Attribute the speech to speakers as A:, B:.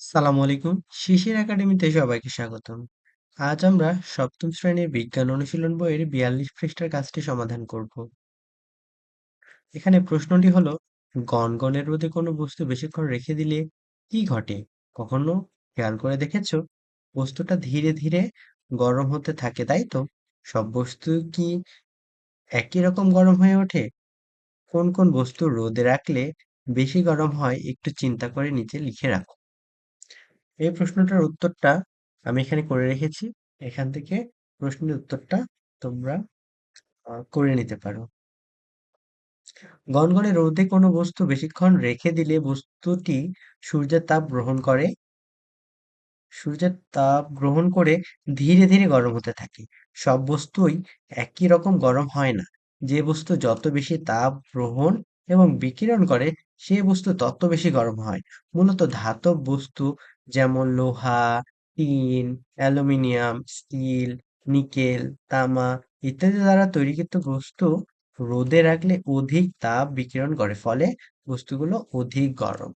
A: সালামু আলাইকুম। শিশির একাডেমিতে সবাইকে স্বাগতম। আজ আমরা সপ্তম শ্রেণির বিজ্ঞান অনুশীলন বইয়ের বিয়াল্লিশ পৃষ্ঠার কাজটি সমাধান করব। এখানে প্রশ্নটি হলো গনগনের রোদে কোনো বস্তু বেশিক্ষণ রেখে দিলে কি ঘটে? কখনো? খেয়াল করে দেখেছ? বস্তুটা ধীরে ধীরে গরম হতে থাকে, তাই তো? সব বস্তু কি একই রকম গরম হয়ে ওঠে? কোন কোন বস্তু রোদে রাখলে বেশি গরম হয়, একটু চিন্তা করে নিচে লিখে রাখো। এই প্রশ্নটার উত্তরটা আমি এখানে করে রেখেছি। এখান থেকে প্রশ্নের উত্তরটা তোমরা করে নিতে পারো। গনগনে রোদে কোনো বস্তু বেশিক্ষণ রেখে দিলে বস্তুটি সূর্যের তাপ গ্রহণ করে। সূর্যের তাপ গ্রহণ করে ধীরে ধীরে গরম হতে থাকে। সব বস্তুই একই রকম গরম হয় না। যে বস্তু যত বেশি তাপ গ্রহণ এবং বিকিরণ করে, সে বস্তু তত বেশি গরম হয়। মূলত ধাতব বস্তু যেমন লোহা, টিন, অ্যালুমিনিয়াম, স্টিল, নিকেল, তামা ইত্যাদি দ্বারা তৈরিকৃত বস্তু রোদে রাখলে অধিক তাপ বিকিরণ করে, ফলে বস্তুগুলো অধিক গরম।